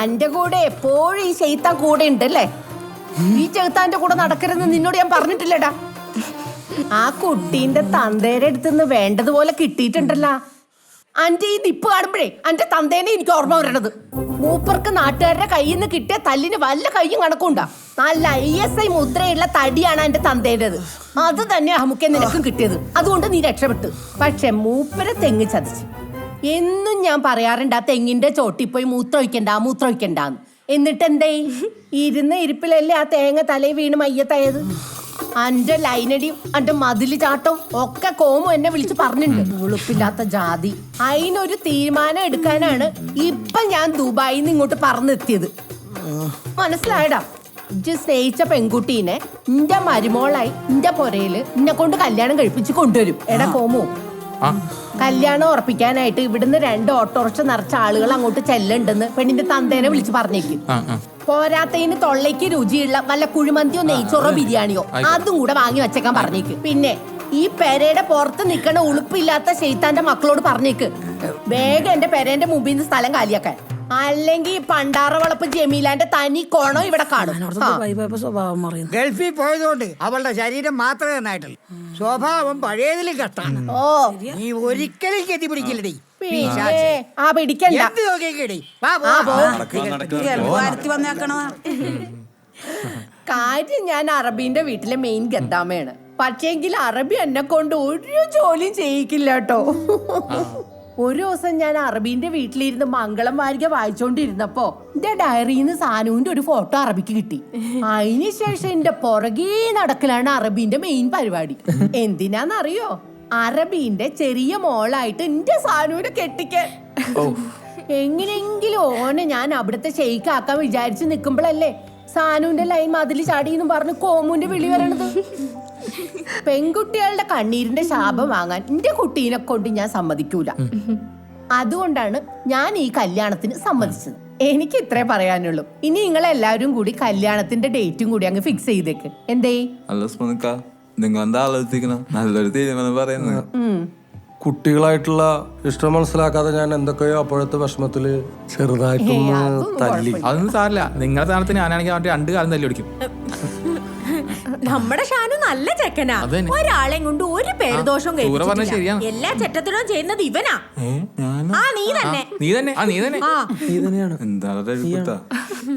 അന്റെ കൂടെ എപ്പോഴും ഈ ചെയ്ത്താൻ കൂടെ ഉണ്ടല്ലേ? ഈ ചെകുത്താന്റെ കൂടെ നടക്കരുതെന്ന് നിന്നോട് ഞാൻ പറഞ്ഞിട്ടില്ലടാ. ആ കുട്ടീന്റെ തന്തേരെ അടുത്തുനിന്ന് വേണ്ടതുപോലെ കിട്ടിയിട്ടുണ്ടല്ല. അന്റെ ഈ നിപ്പ് കാണുമ്പോഴേ അന്റെ തന്തേനെ എനിക്ക് ഓർമ്മ വരണത്. മൂപ്പർക്ക് നാട്ടുകാരുടെ കയ്യിൽ നിന്ന് കിട്ടിയ തല്ലിന് വല്ല കയ്യും കണക്കുണ്ടാ നല്ല ഐ എസ് ഐ മുദ്രയുള്ള തടിയാണ് എന്റെ തന്തേന്റെ അത് തന്നെ അമുക്കെ നിനക്കും കിട്ടിയത്. അതുകൊണ്ട് നീ രക്ഷപ്പെട്ടു. പക്ഷെ മൂപ്പരെ തെങ്ങി ചതിച്ചു. എന്നും ഞാൻ പറയാറുണ്ട് ആ തെങ്ങിന്റെ ചോട്ടിൽ പോയി മൂത്രമൊഴിക്കണ്ട മൂത്രമൊഴിക്കണ്ടാന്ന്. എന്നിട്ട് എന്തേ? ഇരുന്ന് ഇരിപ്പിലല്ലേ ആ തേങ്ങ തലയിൽ വീണ് മയ്യത്തായത്? അന്റെ ലൈനടിയും അന്റെ മതിൽ ചാട്ടവും ഒക്കെ കോമു എന്നെ വിളിച്ച് പറഞ്ഞിട്ടുണ്ട്. ഉളുപ്പില്ലാത്ത ജാതി. അതിനൊരു തീരുമാനം എടുക്കാനാണ് ഇപ്പൊ ഞാൻ ദുബായിൽ നിന്ന് ഇങ്ങോട്ട് പറഞ്ഞെത്തിയത്. മനസ്സിലായടാ? ഇജ്ജ് സ്നേഹിച്ച പെൺകുട്ടീനെ നിന്റെ മരുമോളായി നിന്റെ പുരയിൽ എന്നെ കൊണ്ട് കല്യാണം കഴിപ്പിച്ച് കൊണ്ടുവരും. എടാ കോമു കല്യാണം ഉറപ്പിക്കാനായിട്ട് ഇവിടുന്ന് രണ്ട് ഓട്ടോറിക്ഷ നിറച്ച ആളുകൾ അങ്ങോട്ട് ചെല്ലുണ്ടെന്ന് പെണ്ണിന്റെ തന്തേനെ വിളിച്ച് പറഞ്ഞേക്കും. പോരാത്തതിന് തൊള്ളയ്ക്ക് രുചിയുള്ള വല്ല കുഴിമന്തിയോ നെയ്ച്ചോറോ ബിരിയാണിയോ അതും കൂടെ വാങ്ങി വെച്ചേക്കാൻ പറഞ്ഞേക്ക്. പിന്നെ ഈ പെരയുടെ പുറത്ത് നിൽക്കണ ഉളുപ്പില്ലാത്ത ശൈത്താന്റെ മക്കളോട് പറഞ്ഞേക്ക്. വേഗം എന്റെ പെരേന്റെ മുമ്പിൽ നിന്ന് സ്ഥലം കാലിയാക്കാൻ. അല്ലെങ്കിൽ പണ്ടാറ വളപ്പ് ജമീലാന്റെ തനി കോണോ ഇവിടെ കാണും. ആ. സ്വഭാവം മാറിയത് ഗൾഫിൽ പോയതുകൊണ്ട് അവളുടെ ശരീരം മാത്രമേ നന്നായിട്ടുള്ളൂ. സ്വഭാവം പഴയതിലും കഷ്ടാണ് ഓ. നീ ഒരിക്കലും ഗതി പിടിക്കില്ലടി. പിന്നെ ആ പിടിക്കണ്ട. എന്ത് നോക്കിക്കടി വാ പോ. വന്നേക്കണതാ കാര്യം ഞാൻ അറബിന്റെ വീട്ടിലെ മെയിൻ ഗദ്ദാമയാണ്. പക്ഷേങ്കിൽ അറബി എന്നെ കൊണ്ട് ഒരു ജോലിയും ചെയ്യിക്കില്ല കേട്ടോ. ഒരു ദിവസം ഞാൻ അറബീന്റെ വീട്ടിലിരുന്ന് മംഗളം വാരിക വായിച്ചോണ്ടിരുന്നപ്പോ എന്റെ ഡയറിയിൽ നിന്ന് സാനുവിന്റെ ഒരു ഫോട്ടോ അറബിക്ക് കിട്ടി. അതിനുശേഷം എന്റെ പുറകേ നടക്കലാണ് അറബീന്റെ മെയിൻ പരിപാടി. എന്തിനാന്നറിയോ? അറബീന്റെ ചെറിയ മോളായിട്ട് എന്റെ സാനുവിനെ കെട്ടിക്ക എങ്ങനെയെങ്കിലും ഓനെ ഞാൻ അവിടുത്തെ ഷെയ്ക്കാക്കാൻ വിചാരിച്ചു നിൽക്കുമ്പോഴല്ലേ സാനുവിന്റെ ലൈൻ മതിൽ ചാടിയെന്ന് പറഞ്ഞ് കോമുന്റെ വിളി വരണത്. പെൺകുട്ടികളുടെ കണ്ണീരിന്റെ ശാപം വാങ്ങാൻ എന്റെ കുട്ടീനെ കൊണ്ട് ഞാൻ സമ്മതിക്കൂല. അതുകൊണ്ടാണ് ഞാൻ ഈ കല്യാണത്തിന് സമ്മതിച്ചത്. എനിക്ക് ഇത്രേ പറയാനുള്ളൂ. ഇനി നിങ്ങൾ എല്ലാവരും കൂടി കല്യാണത്തിന്റെ ഡേറ്റും കൂടി അങ്ങ് ഫിക്സ് ചെയ്തേക്ക്. എന്തേ? നിങ്ങൾ എന്താ ആലോചിക്കണം നല്ലൊരു തീരുമാനം പറയുന്നത് കുട്ടികളായിട്ടുള്ള ഇഷ്ടം മനസ്സിലാക്കാതെ ഞാൻ എന്തൊക്കെയോ അപ്പോഴത്തെ വിഷമത്തിൽ ചെറുതായിട്ടൊന്ന് തല്ലി. അതൊന്നും സാറില്ല നിങ്ങളുടെ സ്ഥാനത്ത് ഞാനാണെങ്കിൽ അവന്റെ രണ്ട് കാലം തല്ലി നമ്മുടെ ഷാനു നല്ല ചെക്കനാ അതന്നെ. ഒരാളെയും കൊണ്ട് ഒരു പേരുദോഷവും ആ, കേൾപ്പിച്ചിട്ടില്ല. ശരിയാണ്. എല്ലാ ചെറ്റത്തിനും ചെയ്യുന്നത് ഇവനാ? ആ നീ തന്നെ ആ, നീ തന്നെ ആ നീ തന്നെ ആ എന്താ അതൊരു എഴുത്തുകുത്താ?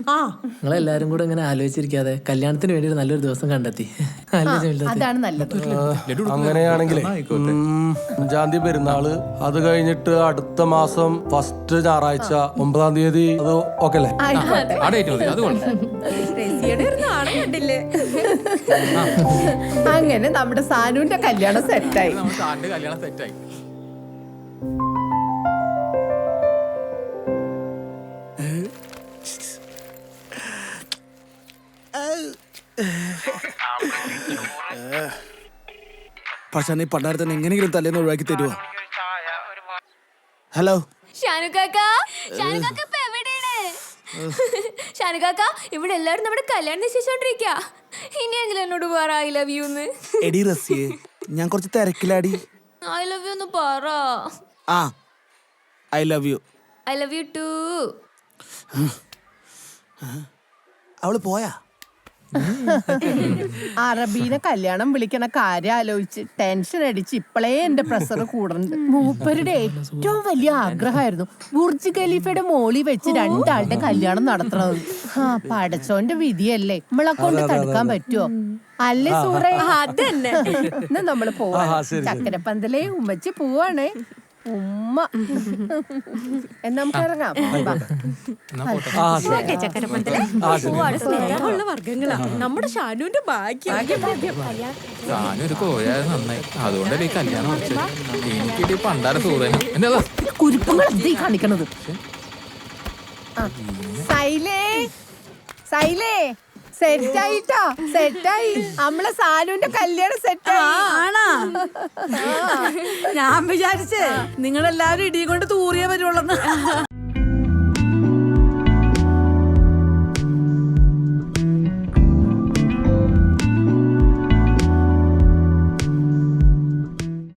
ആ നിങ്ങളെല്ലാരും കൂടെ ഇങ്ങനെ ആലോചിച്ചിരിക്കാതെ കല്യാണത്തിന് വേണ്ടി ഒരു നല്ലൊരു ദിവസം കണ്ടെത്തി അല്ലേ ജമീല? അതാണ് നല്ലത് അങ്ങനെയാണെങ്കിലേ ഉം, അഞ്ചാം തീയതി പെരുന്നാൾ അത് കഴിഞ്ഞിട്ട് അടുത്ത മാസം ഫസ്റ്റ് ഞായറാഴ്ച ഒമ്പതാം തീയതി അത് ഓക്കെ അല്ലേ ആ ഡേറ്റ് മതി അത് കൊള്ളാം റസിയുടെ ഒരു നാണം കണ്ടില്ലേ? അങ്ങനെ നമ്മുടെ സാനുവിന്റെ കല്യാണം സെറ്റായി. നമ്മുടെ സാറിന്റെ കല്യാണം സെറ്റായി. പക്ഷെ നീ പണ്ടാരത്തിന് എങ്ങനെയെങ്കിലും തലേന്ന് ഒഴിവാക്കി തരുമോ ഹലോ ഷാനുക്കാക്ക ഷാനുക്കാക്ക ഇപ്പൊ എവിടെയാണ്? ഷാനുക്കാക്ക ഇവിടെ എല്ലാവരും നമ്മുടെ കല്യാണം നിശ്ചയിച്ചോണ്ടിരിക്ക. ഇനിയെങ്കിലും എന്നോട് പറ ഐ ലവ് യു എന്ന്. എടി റസിയെ ഞാൻ കുറച്ച് തിരക്കിലാടി. ഐ ലവ് യു എന്ന് പറ. ആ I love you I love you too അവൾ പോയാ? അറബീനെ കല്യാണം വിളിക്കണ കാര്യം ആലോചിച്ച് ടെൻഷൻ അടിച്ച് ഇപ്പളേ എന്റെ പ്രഷർ കൂടുന്നുണ്ട്. മൂപ്പരുടെ ഏറ്റവും വലിയ ആഗ്രഹമായിരുന്നു ബുർജ് ഖലീഫയുടെ മോളി വെച്ച് രണ്ടാളുടെ കല്യാണം നടത്തണത്. ആ പടച്ചോന്റെ വിധിയല്ലേ? നമ്മളെ കൊണ്ട് തടുക്കാൻ പറ്റുമോ അല്ലേ സൂറേ? അതന്നെ നമ്മൾ പോവാ ചക്കരപ്പന്തലേ ഉമ്മച്ചി പോവാണേ. ഉമ്മ. എന്നാ നമുക്ക് ഇറങ്ങാം. വാ. ഓക്കേ, ചക്കരപ്പന്തലെ. ഒരുപാട് സ്നേഹമുള്ള വർഗങ്ങളാ നമ്മുടെ ഷാനുവിന്റെ ഭാഗ്യം. സാധനം ഒരു കോഴായത് നന്നായി. അതുകൊണ്ടല്ലേ ഈ കല്യാണം എനിക്കിട്ട് പണ്ടാര കുരുപ്പങ്ങൾ ഈ കാണിക്കണത്. ആ, സൈലേ. സൈലേ. സെറ്റായിട്ടോ സെറ്റായി. നമ്മളെ സാനുവിന്റെ കല്യാണം സെറ്റായി. ആണാ. ഞാൻ വിചാരിച്ചേ നിങ്ങളെല്ലാരും ഇടിയും കൊണ്ട് തൂറിയേ വരുവുള്ളന്ന്.